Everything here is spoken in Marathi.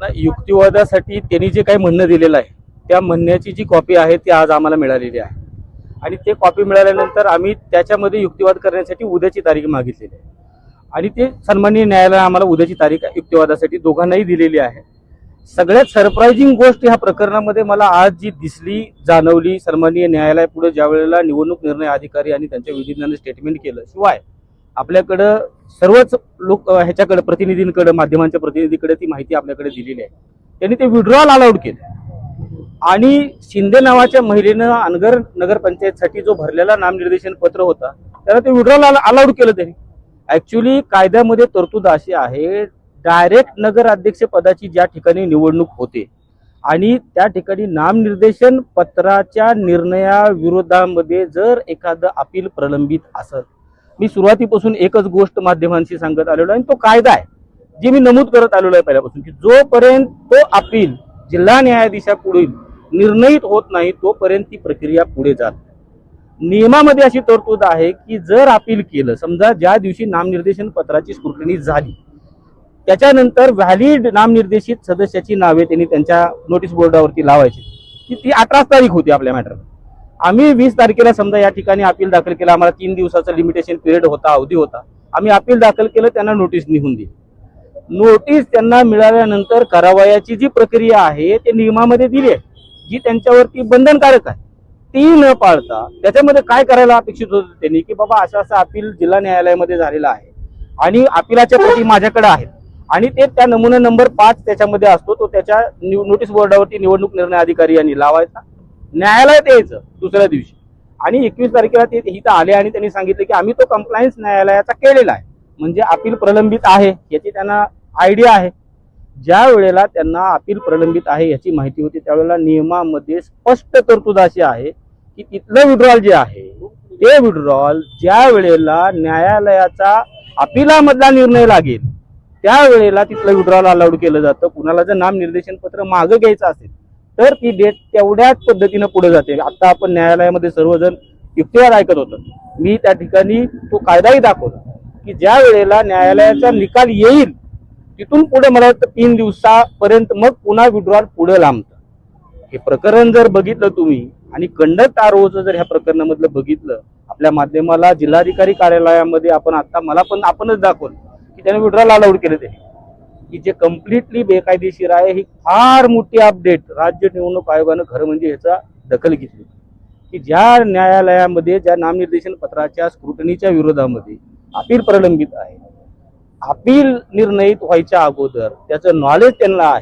ना युक्तिवादासाठी त्यांनी जे काही म्हणणं दिलेलं आहे त्या म्हणण्याची जी कॉपी आहे ती आज आम्हाला मिळालेली आहे. आणि ते कॉपी मिळाल्यानंतर आम्ही त्याच्यामध्ये युक्तिवाद करण्यासाठी उद्याची तारीख मागितलेली आहे. आणि ते सन्माननीय न्यायालयाने आम्हाला उद्याची तारीख युक्तिवादासाठी दोघांनाही दिलेली आहे. सगळ्यात सरप्रायझिंग गोष्ट ह्या प्रकरणामध्ये मला आज जी दिसली जाणवली सन्माननीय न्यायालयापुढे ज्या वेळेला निवडणूक निर्णय अधिकारी आणि त्यांच्या विधीज्ञाने स्टेटमेंट केलं शिवाय आपल्याकडं सर्वच लोक ह्याच्याकडे प्रतिनिधींकडे माध्यमांच्या प्रतिनिधीकडे ती माहिती आपल्याकडे दिलेली आहे. त्यांनी ते विड्रॉल अलाउड केलं. आणि शिंदे नावाच्या महिलेनं अनगर नगरपंचायतसाठी जो भरलेला नामनिर्देशन पत्र होता त्याला ते विड्रॉल अलाउड केलं त्यांनी. ऍक्च्युली कायद्यामध्ये तरतूद अशी आहे डायरेक्ट नगराध्यक्ष पदाची ज्या ठिकाणी निवडणूक होते आणि त्या ठिकाणी नामनिर्देशन पत्राच्या निर्णयाविरोधामध्ये जर एखादं अपील प्रलंबित असत मी सुरुवातीपासून एकच गोष्ट माध्यमांशी सांगत आलेलो आहे आणि तो कायदा आहे जे मी नमूद करत आलेलो आहे पहिल्यापासून की जोपर्यंत तो अपील जिल्हा न्यायाधीशापुढील निर्णयित होत नाही तोपर्यंत ती प्रक्रिया पुढे जात नियमामध्ये अशी तरतूद आहे की जर अपील केलं समजा ज्या दिवशी नामनिर्देशन पत्राची स्क्रुटनी झाली त्याच्यानंतर व्हॅलिड नामनिर्देशित सदस्याची नावे त्यांनी त्यांच्या नोटीस बोर्डावरती लावायची की ती अठरा तारीख होती आपल्या मॅटरला आम्ही वीस तारखेला समजा या ठिकाणी अपील दाखल केला आम्हाला तीन दिवसाचा लिमिटेशन पिरियड होता अवधी होता. आम्ही अपील दाखल केलं त्यांना नोटीस निघून दिली. नोटीस त्यांना मिळाल्यानंतर करावयाची जी प्रक्रिया आहे ते नियमामध्ये दिली आहे जी त्यांच्यावरती बंधनकारक आहे. ती न पाळता त्याच्यामध्ये काय करायला अपेक्षित होतं त्यांनी की बाबा असं असं अपील जिल्हा न्यायालयामध्ये झालेलं आहे आणि अपिलाच्या प्रती माझ्याकडे आहेत. आणि ते त्या नमुना नंबर पाच त्याच्यामध्ये असतो तो त्याच्या नोटीस बोर्डावरती निवडणूक निर्णय अधिकारी यांनी लावायचा. न्यायालयात यायचं दुसऱ्या दिवशी. आणि एकवीस तारखेला ते इथं आले आणि त्यांनी सांगितलं की आम्ही तो कंप्लायन्स न्यायालयाचा केलेला आहे. म्हणजे अपील प्रलंबित आहे याची त्यांना आयडिया आहे. ज्या वेळेला त्यांना अपील प्रलंबित आहे याची माहिती होती त्यावेळेला नियमामध्ये स्पष्ट तरतूद अशी आहे की तिथलं विड्रॉल जे आहे ते विड्रॉल ज्या वेळेला न्यायालयाचा अपिलामधला निर्णय लागेल त्यावेळेला तिथलं विड्रॉल अलाउड केलं जातं. कुणाला जर नाम निर्देशन पत्र मागं घ्यायचं असेल तर ती डेट तेवढ्याच पद्धतीनं पुढे जाते. आता आपण न्यायालयामध्ये सर्वजण युक्तिवाद ऐकत होतं. मी त्या ठिकाणी तो कायदाही दाखवला की ज्या वेळेला न्यायालयाचा निकाल येईल तिथून पुढे मला वाटतं तीन दिवसापर्यंत मग पुन्हा विड्रॉल पुढे लांबतं. हे प्रकरण जर बघितलं तुम्ही आणि कंडक्ट आरोचं जर ह्या प्रकरणामधलं बघितलं आपल्या माध्यमाला जिल्हाधिकारी कार्यालयामध्ये आपण आता मला पण आपणच दाखवलं की त्याने विड्रॉल अलाउड केले ते. की जे कम्प्लिटली बेकायदेशीर आहे ही फार मोठी अपडेट राज्य निवडणूक आयोगानं खरं म्हणजे ह्याचा दखल घेतली. की ज्या न्यायालयामध्ये ज्या नामनिर्देशन पत्राच्या स्क्रुटनीच्या विरोधामध्ये अपील प्रलंबित आहे. अपील निर्णयित व्हायच्या अगोदर त्याचं नॉलेज त्यांना आहे.